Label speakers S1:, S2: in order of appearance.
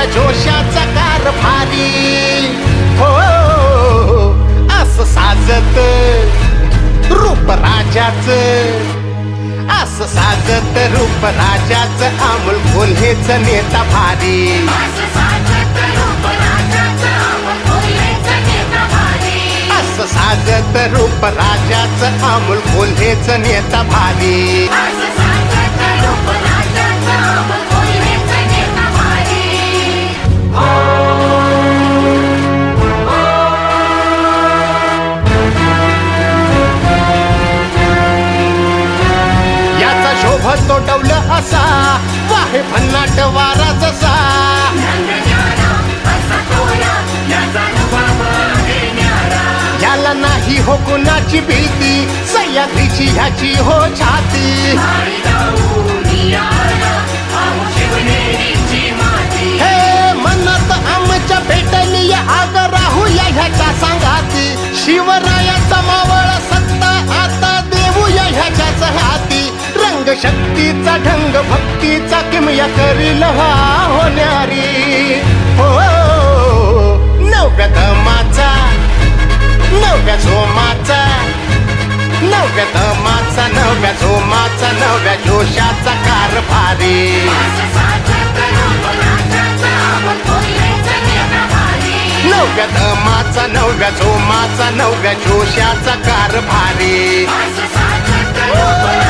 S1: नवव्या जोशाचा कारभारी हो असं साजत रूप राजाच. असं साजत रूप राजाच अमोल कोल्हेच नेता भारी. असं साजत रूप राजाच अमोल कोल्हेच नेता भारी. याला नाही हो कुणाची भीती? सह्याद्रीची ह्याची हो छाती. हे म्हणत आमच्या भेटली आग राहू या ह्याच्या सांगाती. शिवरायाचा मावळ सत्ता आता देऊया ह्याच्याच हाती. रंग शक्तीचा ढंग भक्तीचा किमया करील हा. हो. नव्या दमाचा नव्या जोमाचा नव्या जोशाचा कारभारी नव्या धमाचा नव्या जोमाचा नव्या जोशाचा कारभारी
S2: भारी.